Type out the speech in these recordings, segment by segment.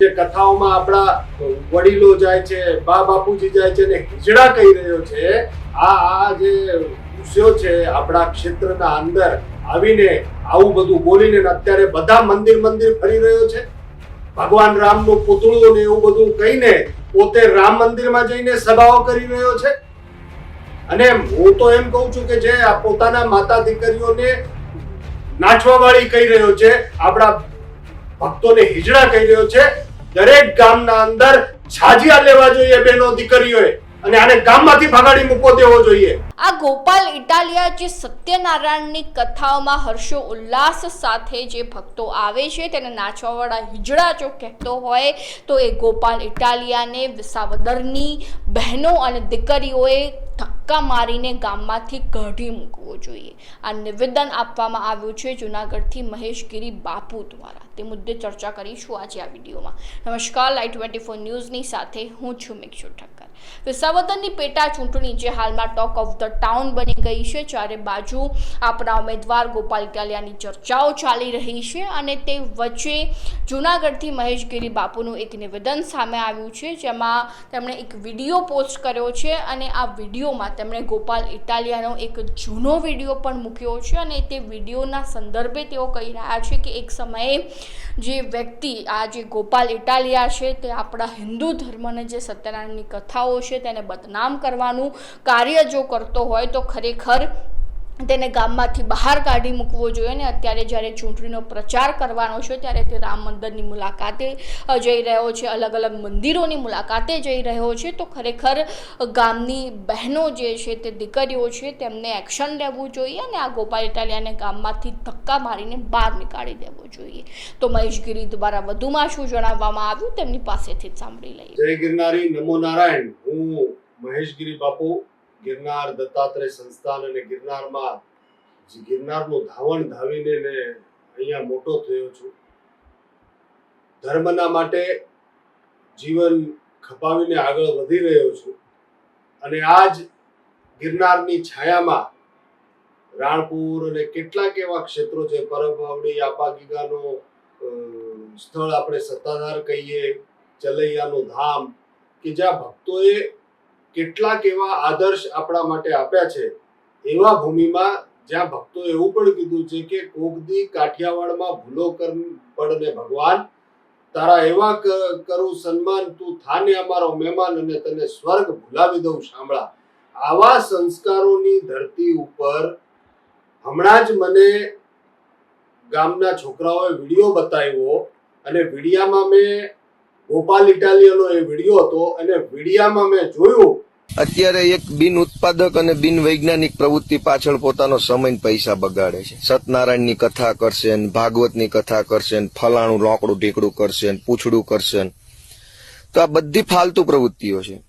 જે કથાઓમાં આપણા વડીલો જાય છે, બા બાપુજી જાય છે ને હિજડા કહી રહ્યો છે, આ જે વિષયો છે આપણા ક્ષેત્રના અંદર આવીને આવું બધું બોલીને અત્યારે બધા મંદિર મંદિર ફરી રહ્યો છે. ભગવાન રામનું પૂતળું ને એવું બધું કહીને પોતે રામ મંદિરમાં જઈને સભાઓ કરી રહ્યો છે. અને હું તો એમ કહું છું કે જે આ પોતાના માતા દીકરીઓને નાચવા વાળી કહી રહ્યો છે, આપણા ભક્તોને હિજડા કહી રહ્યો છે દરેક ગામના અંદર છાજિયા લેવા જોઈએ બેનો દીકરીઓએ અને આને ગામમાંથી ભગાડી મૂકવો દેવો જોઈએ. આ ગોપાલ ઇટાલિયા જે સત્યનારાયણની કથાઓમાં હર્ષો ઉલ્લાસ સાથે જે ભક્તો આવે છે તેને નાચવાવાળા હિજડા જો કહેતો હોય, તો એ ગોપાલ ઇટાલિયાને વિસાવદરની બહેનો અને દીકરીઓએ ધક્કા મારીને ગામમાંથી કાઢી મૂકવો જોઈએ. આ નિવેદન આપવામાં આવ્યું છે જુનાગઢથી મહેશગીરી બાપુ દ્વારા. તે મુદ્દે ચર્ચા કરીશું આજે આ વિડીયોમાં. નમસ્કાર લાઈટ ટ્વેન્ટી ફોર ન્યૂઝની સાથે હું છું મિક્ષુ ઠક્કર. વિસાવદરની પેટા ચૂંટણી જે હાલમાં ટોક ઓફ ધ ટાઉન બની ગઈ છે, ચારે બાજુ આપણા ઉમેદવાર ગોપાલ ઇટાલિયાની ચર્ચાઓ ચાલી રહી છે અને તે વચ્ચે જૂનાગઢથી મહેશગીરી બાપુનું એક નિવેદન સામે આવ્યું છે, જેમાં તેમણે એક વીડિયો પોસ્ટ કર્યો છે અને આ વિડીયોમાં તેમણે ગોપાલ ઇટાલિયાનો એક જૂનો વીડિયો પણ મૂક્યો છે અને તે વિડીયોના સંદર્ભે તેઓ કહી રહ્યા છે કે એક સમયે જે વ્યક્તિ આ જે ગોપાલ ઇટાલિયા છે તે આપણા હિન્દુ ધર્મને જે સત્યનારાયણની કથાઓ છે તેને બદનામ કરવાનું કાર્ય જો કરતો હોય તો ખરેખર તેને ગામમાંથી બહાર કાઢી મૂકવો જોઈએ અને અત્યારે જ્યારે ચૂંટણીનો પ્રચાર કરવાનો છે ત્યારે તે રામ મંદિરની મુલાકાતે જઈ રહ્યો છે. અલગ અલગ મંદિરોની મુલાકાતે જઈ રહ્યો છે. તો ખરેખર ગામની બહેનો જે છે તે દીકરીઓ છે તેમને એક્શન લેવું જોઈએ અને આ ગોપાલ ઇટાલિયાને ગામમાંથી ધક્કા મારીને બહાર નીકાળી દેવો જોઈએ. તો મહેશગીરી દ્વારા વધુમાં શું જણાવવામાં આવ્યું? તેમની પાસેથી જ સાંભળી લઈએ. જય ગિરનારી. નમો નારાયણ. હું મહેશગીરી બાપુ ગિરનાર દત્તાત્રેય સંસ્થાન અને ગિરનારમાં ગિરનારનું ધાવણ ધાવીને ને અહીંયા મોટો થયો છું. ધર્મના માટે જીવન ખપાવીને આગળ વધી રહ્યો છું. અને આજ ગિરનારની છાયામાં રાણપુર અને કેટલાક એવા ક્ષેત્રો છે. પરબવાવડી આપાગીગાનો સ્થળ આપણે સત્તાધાર કહીએ, ચલૈયાનું ધામ, કે જ્યાં ભક્તોએ કેટલાક એવા આદર્શ આપણા માટે આપ્યા છે. એવા ભૂમિમાં જ્યાં ભક્તો એવું પણ કીધું છે કે કોકદી કાઠિયાવાડમાં ભૂલો કર, પડને ભગવાન. તારા એવા કરું સન્માન તું થાને અમારો મહેમાન અને તને સ્વર્ગ ભૂલાવી દઉં, સાંભળા. આવા સંસ્કારોની ધરતી ઉપર હમણાં જ મને ગામના છોકરાઓએ વીડિયો બતાવ્યો અને વિડીયામાં મેં ગોપાલ ઇટાલિયનો એ વીડિયો હતો અને વિડીયામાં મેં જોયું અત્યારે એક બિન ઉત્પાદક અને બિન વૈજ્ઞાનિક પ્રવૃત્તિ પાછળ પોતાનો સમય પૈસા બગાડે છે. સત્યનારાયણની કથા કરશે ભાગવતની કથા કરશે ને, ફલાણું લોકડું ઢીકડું કરશે ને, પૂછડું કરશે તો આ બધી ફાલતુ પ્રવૃત્તિઓ છે.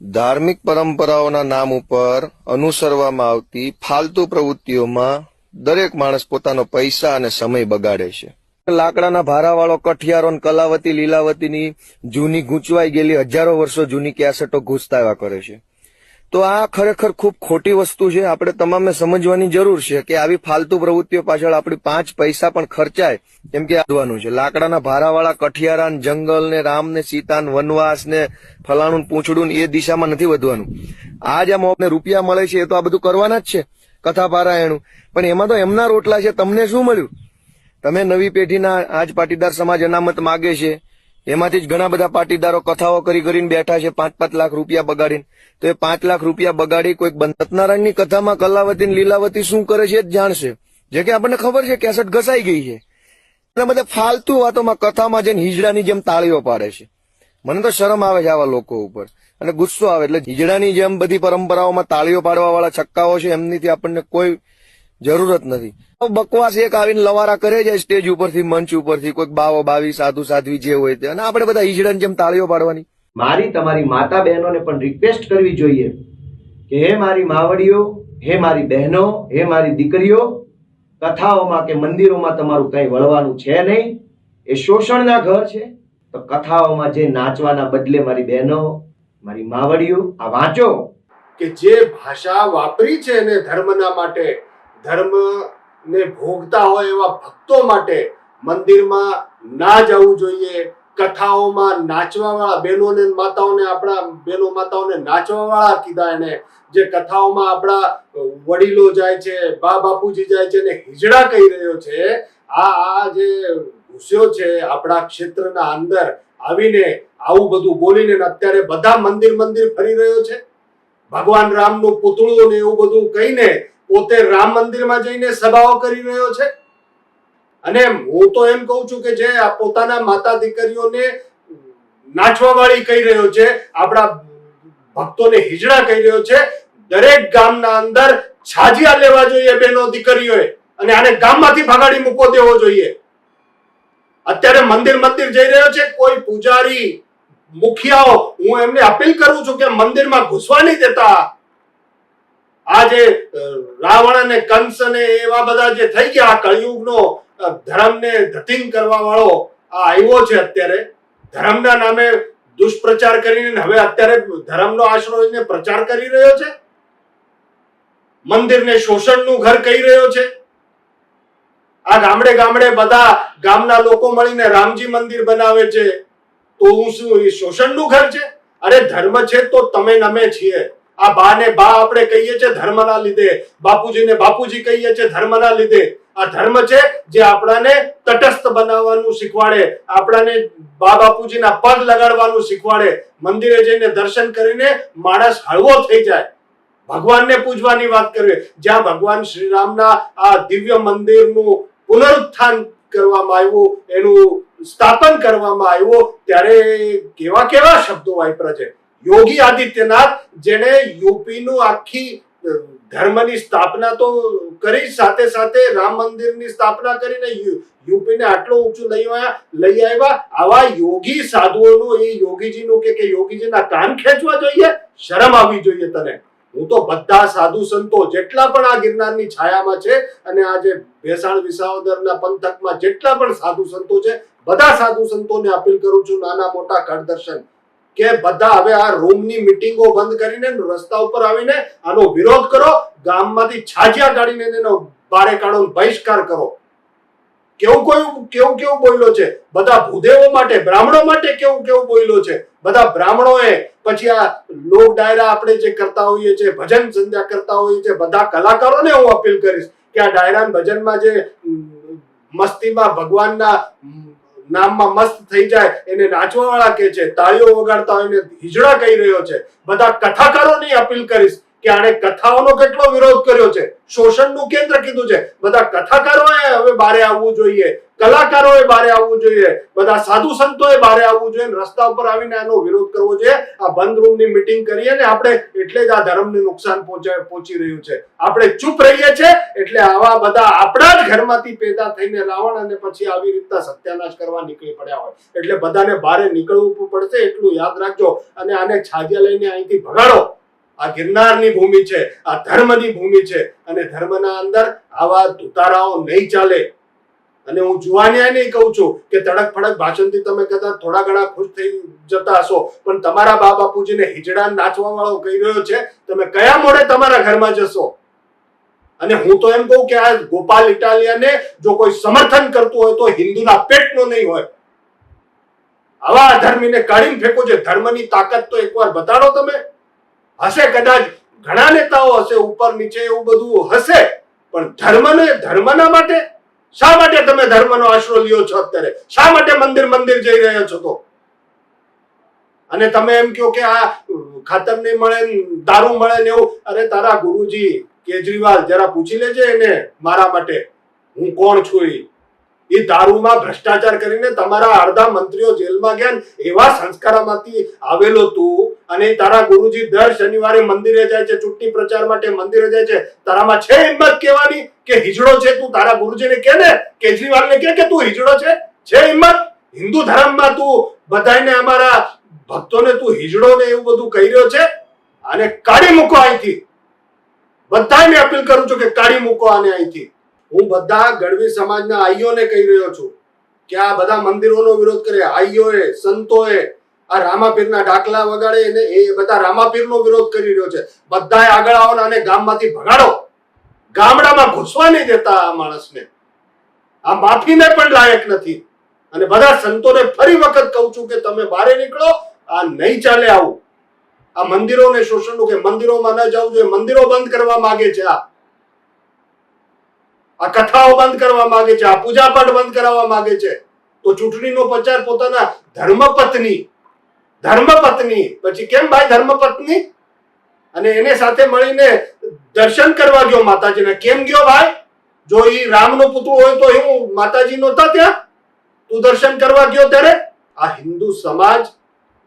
ધાર્મિક પરંપરાઓના નામ ઉપર અનુસરવામાં આવતી ફાલતુ પ્રવૃત્તિઓમાં દરેક માણસ પોતાનો પૈસા અને સમય બગાડે છે. લાકડાના ભારાવાળો કઠિયારો કલાવતી લીલાવતીની જૂની ગૂંચવાઈ ગયેલી હજારો વર્ષો જૂની કેસેટો ઘૂસતા એવા કરે છે. તો આ ખરેખર ખૂબ ખોટી વસ્તુ છે. આપણે તમામે સમજવાની જરૂર છે કે આવી ફાલતુ પ્રવૃત્તિઓ પાછળ આપણી પાંચ પૈસા પણ ખર્ચાય. કેમ કે વધવાનું છે. લાકડાના ભારાવાળા કઠિયારા જંગલ ને રામ ને સીતા વનવાસ ને ફલાણું પૂંછડું એ દિશામાં નથી વધવાનું. આ જે મોને રૂપિયા મળે છે એ તો આ બધું કરવાના જ છે કથા પારાયણું પણ એમાં તો એમના રોટલા છે. તમને શું મળ્યું? તમે નવી પેઢીના આજ પાટીદાર સમાજ અનામત માગે છે, એમાંથી જ ઘણા બધા પાટીદારો કથાઓ કરી કરીને બેઠા છે પાંચ પાંચ લાખ રૂપિયા બગાડીને. તો એ પાંચ લાખ રૂપિયા બગાડી કોઈક સત્યનારાયણની કથામાં કલાવતી લીલાવતી શું કરે છે જ જાણશે. જે કે આપણને ખબર છે, કેસેટ ઘસાઈ ગઈ છે. એટલે બધા ફાલતુ વાતોમાં કથામાં જઈને હિજડાની જેમ તાળીઓ પાડે છે. મને તો શરમ આવે છે આવા લોકો ઉપર. અને ગુસ્સો આવે, એટલે હિજડાની જેમ બધી પરંપરાઓમાં તાળીઓ પાડવા વાળા છક્કાઓ છે, એમનીથી આપણને કોઈ જરૂરત નથી. બકવાસ એક આવીને લવારા કરે છે સ્ટેજ ઉપરથી મંચ ઉપરથી કોઈક બાવો બાવી સાધુ સાધવી જે હોય તે. અને આપણે બધા હિજડાની જેમ તાળીઓ પાડવાની. મારી તમારી માતા બહેનોને પણ રિક્વેસ્ટ કરવી જોઈએ કે હે મારી માવડીઓ હે મારી બહેનો હે મારી દીકરીઓ કથાઓમાં કે મંદિરોમાં તમારું કંઈ વળવાનું છે નહીં? એ શોષણના ઘર છે. તો કથાઓમાં જે નાચવાના બદલે મારી બહેનો મારી માવડીઓ આ વાંચો. કે જે ભાષા વાપરી છે એને ધર્મના માટે ધર્મ ને ભોગતા હોય એવા ભક્તો માટે મંદિરમાં ના જવું જોઈએ, કથાઓમાં નાચવા વાળા બહેનોને માતાઓને, આપણા બહેનો માતાઓને નાચવા વાળા કીધા એને, જે કથાઓમાં આપણા વડીલો જાય છે, બા બાપુજી જાય છે ને હિજડા કહી રહ્યો છે, આ આ જે ઘુસ્યો છે આપણા ક્ષેત્રના અંદર આવીને આવું બધું બોલીને અત્યારે બધા મંદિર મંદિર ફરી રહ્યો છે. ભગવાન રામનું પૂતળું ને એવું બધું કહીને પોતે રામ મંદિરમાં જઈને સભાઓ કરી રહ્યો છે. અને હું તો એમ કહું છું કે જે આ પોતાના માતા દીકરીઓને નાચવા વાળી કહી રહ્યો છે, આપણા ભક્તોને હિજડા કહી રહ્યો છે, દરેક ગામના અંદર છાજિયા લેવા જોઈએ બેનો દીકરીઓએ અને આને ગામમાંથી ભગાડી મૂકો દેવો જોઈએ. અત્યારે મંદિર મંદિર જઈ રહ્યો છે, કોઈ પૂજારી, મુખિયાઓ, હું એમને અપીલ કરું છું કે મંદિરમાં ઘૂસવા નહીં દેતા. આ જે રાવણ અને કંસ અને એવા બધા જે થઈ ગયા કળિયુગનો ધર્મને ધતિંગ કરવા વાળો આ આવ્યો છે અત્યારે. ધર્મના નામે દુષ્પ્રચાર કરીને હવે અત્યારે ધર્મનો આશરો એને પ્રચાર કરી રહ્યો છે. મંદિરને શોષણનું ઘર કહી રહ્યો છે. આ ગામડે ગામડે બધા ગામના લોકો મળીને રામજી મંદિર બનાવે છે. તો હું શું એ શોષણનું ઘર છે? અરે ધર્મ છે તો તમે નમે છીએ. આ બા ને બા આપણે કહીએ છીએ ધર્મના લીધે. બાપુજીને બાપુજી કહીએ છીએ ધર્મના લીધે. આ ધર્મ છે જે આપણાને તટસ્થ બનાવવાનું શીખવાડે. આપણાને બા બાપુજીના પગ લગાડવાનું શીખવાડે. મંદિરે જઈને દર્શન કરીને માણસ હળવો થઈ જાય. ભગવાનને પૂજવાની વાત કરીએ જ્યાં ભગવાન શ્રી રામના આ દિવ્ય મંદિરનું પુનરુત્થાન કરવામાં આવ્યું, એનું સ્થાપન કરવામાં આવ્યું, ત્યારે કેવા કેવા શબ્દો વાપરા છે. યોગી આદિત્યનાથ જેને યુપીનું આખી ધર્મની સ્થાપના તો કરી, સાથે સાથે રામ મંદિરની સ્થાપના કરીને યુપીને આટલો ઊંચું લઈ આવ્યા લઈ આવ્યા. આવા યોગી સાધુઓનું, એ યોગીજીનું કે કે યોગીજીના કાન ખેંચવા જોઈએ? શરમ આવવી જોઈએ તને. હું તો બધા સાધુ સંતો જેટલા પણ આ ગિરનારની છાયામાં છે અને આ જે ભેસાણ વિસાવદરના પંથકમાં જેટલા પણ સાધુ સંતો છે, બધા સાધુ સંતોને અપીલ કરું છું, નાના મોટા કર દર્શન કે બધા હવે આ રૂમની મીટિંગો બંધ કરીને રસ્તા ઉપર આવીને આનો વિરોધ કરો, ગામમાંથી છાજિયા કાઢીને તેનો બારે કાઢો બહિષ્કાર કરો. કેવું કોયું કેવું કેવું બોલ્યો છે? બધા ભૂદેવો માટે, બ્રાહ્મણો માટે કેવું કેવું બોલ્યો છે? બધા બ્રાહ્મણોએ પછી આ લોક ડાયરા આપણે જે કરતા હોઈએ છીએ, ભજન સંધ્યા કરતા હોઈએ છીએ, બધા કલાકારોને હું અપીલ કરીશ કે આ ડાયરા ભજનમાં જે મસ્તીમાં ભગવાનના નામમાં મસ્ત થઈ જાય એને નાચવા વાળા કે છે, તાળીઓ વગાડતા હોય એને હિજડા કહી રહ્યો છે. બધા કથાકારોની અપીલ કરીશ. કે આણે કથાઓનો કેટલો વિરોધ કર્યો છે? શોષણનું કેન્દ્ર કીધું છે. બધા કથાકારોએ હવે બારે આવવું જોઈએ. કલાકારોએ બારે આવવું જોઈએ. બધા સાધુ સંતોએ બારે આવવું જોઈએ રસ્તા ઉપર આવીને આનો વિરોધ કરવો જોઈએ. આ બંધ રૂમની મીટિંગ કરીએ ને આપણે એટલે જ આ ધર્મને નુકસાન પહોંચી રહ્યું છે. આપણે ચૂપ રહીએ છીએ એટલે આવા બધા આપણા જ ઘરમાંથી પેદા થઈને રાવણ અને પછી આવી રીતના સત્યાનાશ કરવા નીકળી પડ્યા હોય. એટલે બધાને બારે નીકળવું પડશે એટલું યાદ રાખજો અને આને છાજિયા લઈને અહીંથી ભગાડો. આ ગિરનારની ભૂમિ છે, આ ધર્મની ભૂમિ છે અને ધર્મના અંદર આવા ધુતારાઓ નહીં ચાલે. અને હું જુવાનિયા નહીં કહું છું કે તડક ફડક ભાષણથી તમે કદાચ થોડા ઘણા ખુશ થઈ જતા હશો, પણ તમારા બા બાપુજીને હિજડા નાચવા વાળો કહી રહ્યો છે, તમે કયા મોડે તમારા ઘરમાં જશો? અને હું તો એમ કહું કે આ ગોપાલ ઇટાલિયાને જો કોઈ સમર્થન કરતું હોય તો હિન્દુના પેટનો નહીં હોય. આવા અધર્મીને કાઢીને ફેંકો છે ધર્મની તાકાત તો એકવાર બતાડો તમે. હશે કદાચ ઘણા નેતાઓ હશે, ઉપર, નીચે એવું બધું હશે, પણ ધર્મને, ધર્મના માટે? શા માટે તમે ધર્મનો આશરો લ્યો છો અત્યારે? શા માટે મંદિર મંદિર જઈ રહ્યો છો તો? અને તમે એમ કહો કે આ ખાતર નહીં મળે, દારૂ મળે ને એવું? અરે તારા ગુરુજી કેજરીવાલ, જરા પૂછી લેજે એને મારા માટે. હું કોણ છું એ દારૂમાં ભ્રષ્ટાચાર કરીને તમારા અડધા મંત્રીઓ જેલમાં ગયા એવા સંસ્કારમાંથી આવેલો તું અને તારા ગુરુજી દર શનિવારે મંદિરે જાય છે, ચૂંટણી પ્રચાર માટે મંદિરે જાય છે, તારામાં છે હિંમત કહેવાની કે હિજડો છે તું? તારા ગુરુજીને કે ને? કેજરીવાલને કે કે તું હિજડો છે? છે હિંમત? હિન્દુ ધર્મમાં તું બધાને અમારા ભક્તોને તું હિજડો ને એવું બધું કહી રહ્યો છે? અને કાઢી મૂકો અહીંથી. બધાને અપીલ કરું છું કે કાઢી મૂકો આને અહીંથી. હું બધા ગઢવી સમાજના આઈઓને કહી રહ્યો છું કે આ બધા મંદિરોનો વિરોધ કરે, આઈઓએ, સંતોએ, આ રામાપીરના ડાકલા વગાડે અને એ બધા રામાપીરનો વિરોધ કરી રહ્યો છે. બધાએ આગળ આવો ને આને ગામમાંથી ભગાડો. ગામડામાં ઘૂસવા નહીં દેતા આ માણસને. આ માફીને પણ લાયક નથી. અને બધા સંતોને ફરી વખત કહું છું કે તમે બહાર નીકળો, આ નહીં ચાલે આવું. આ મંદિરોને શોષણનું કે મંદિરોમાં ન જવું જોઈએ, મંદિરો બંધ કરવા માંગે છે આ. આ કથાઓ બંધ કરવા માંગે છે, આ પૂજાપાઠ બંધ કરાવવા માંગે છે. તો ચૂંટણીનો પ્રચાર પોતાના ધર્મપત્ની ધર્મપત્ની, પછી કેમ ભાઈ ધર્મપત્ની? અને એને સાથે મળીને દર્શન કરવા ગયો માતાજીને. કેમ ગયો ભાઈ? જો એ રામનો પુતળો હોય તો હું માતાજી નહોતા ત્યાં? તું દર્શન કરવા ગયો ત્યારે? આ હિન્દુ સમાજ,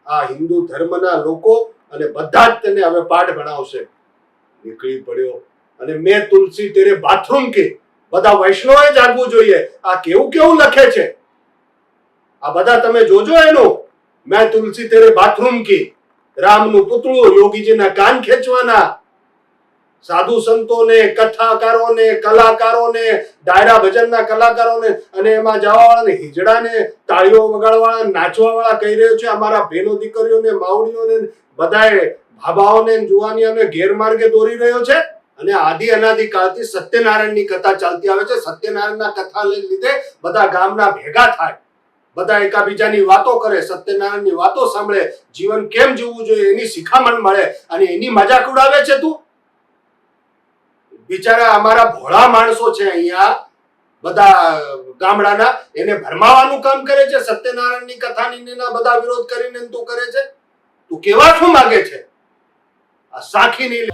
આ હિન્દુ ધર્મના લોકો અને બધા જ તેને હવે પાઠ ભણાવશે. નીકળી પડ્યો. અને મેં તુલસી તેરે બાથરૂમ કે બધા વૈષ્ણવે જાગવું જોઈએ આ કેવું કેવું લખે છે. આ બધા તમે જોજો એનું. મેં તુલસી તેરે બાથરૂમ કી, રામનું પુતળું યોગીજીના કાન ખેંચવાના. સાધુ સંતોને, કથાકારોને, કલાકારોને, ડાયરા ભજનના કલાકારોને અને એમાં જવાવાળાને, હિજડાને, તાળીઓ વગાડવાળા, નાચવાવાળા કહી રહ્યો છે, અમારા બહેનો દીકરીઓને, માવડીઓને, બધાએ, ભાભાઓને, જુવાનીઓને ગેરમાર્ગે દોરી રહ્યો છે. અને આદિ અનાદિ કાળથી સત્યનારાયણની કથા ચાલતી આવે છે. સત્યનારાયણના કથા લીધે બધા ગામના ભેગા થાય. બધા એકાબીજાની વાતો કરે, સત્યનારાયણની વાતો સાંભળે. જીવન કેમ જીવવું જોઈએ એની શિખામણ મળે અને એની મજાક ઉડાવે છે તું? બિચારા અમારા ભોળા માણસો છે અહીંયા. બધા ગામડાના એને ભરમાવાનું કામ કરે છે. સત્યનારાયણની કથાની એના બધા વિરોધ કરીને તું કરે છે? તું કેવા શું માંગે છે? આ સાખી